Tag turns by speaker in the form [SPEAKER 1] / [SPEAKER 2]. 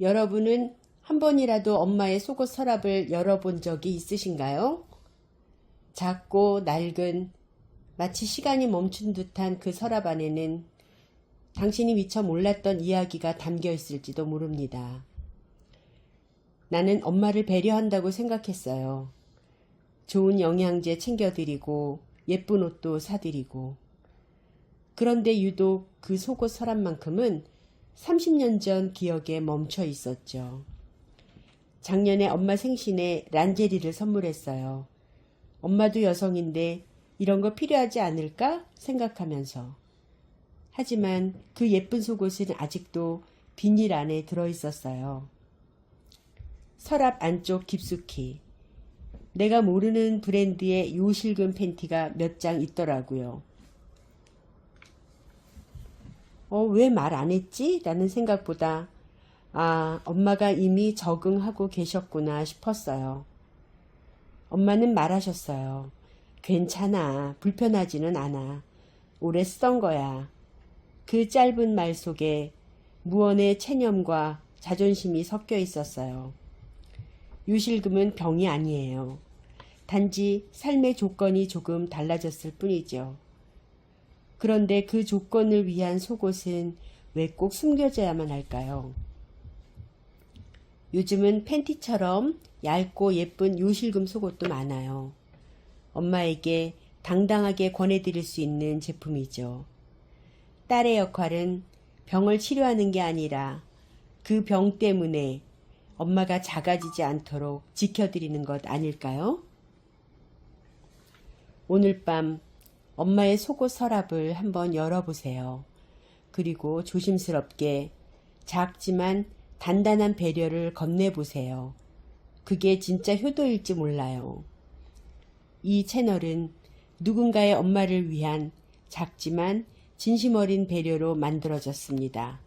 [SPEAKER 1] 여러분은 한 번이라도 엄마의 속옷 서랍을 열어본 적이 있으신가요? 작고 낡은 마치 시간이 멈춘 듯한 그 서랍 안에는 당신이 미처 몰랐던 이야기가 담겨 있을지도 모릅니다. 나는 엄마를 배려한다고 생각했어요. 좋은 영양제 챙겨드리고 예쁜 옷도 사드리고. 그런데 유독 그 속옷 서랍만큼은 30년 전 기억에 멈춰 있었죠. 작년에 엄마 생신에 란제리를 선물했어요. 엄마도 여성인데 이런 거 필요하지 않을까 생각하면서. 하지만 그 예쁜 속옷은 아직도 비닐 안에 들어 있었어요. 서랍 안쪽 깊숙이. 내가 모르는 브랜드의 요실금 팬티가 몇 장 있더라고요. 어, 왜 말 안 했지? 라는 생각보다, 아, 엄마가 이미 적응하고 계셨구나 싶었어요. 엄마는 말하셨어요. 괜찮아. 불편하지는 않아. 오래 쓰던 거야. 그 짧은 말 속에 무언의 체념과 자존심이 섞여 있었어요. 유실금은 병이 아니에요. 단지 삶의 조건이 조금 달라졌을 뿐이죠. 그런데 그 조건을 위한 속옷은 왜 꼭 숨겨져야만 할까요? 요즘은 팬티처럼 얇고 예쁜 요실금 속옷도 많아요. 엄마에게 당당하게 권해드릴 수 있는 제품이죠. 딸의 역할은 병을 치료하는 게 아니라 그 병 때문에 엄마가 작아지지 않도록 지켜드리는 것 아닐까요? 오늘 밤 엄마의 속옷 서랍을 한번 열어보세요. 그리고 조심스럽게 작지만 단단한 배려를 건네보세요. 그게 진짜 효도일지 몰라요. 이 채널은 누군가의 엄마를 위한 작지만 진심 어린 배려로 만들어졌습니다.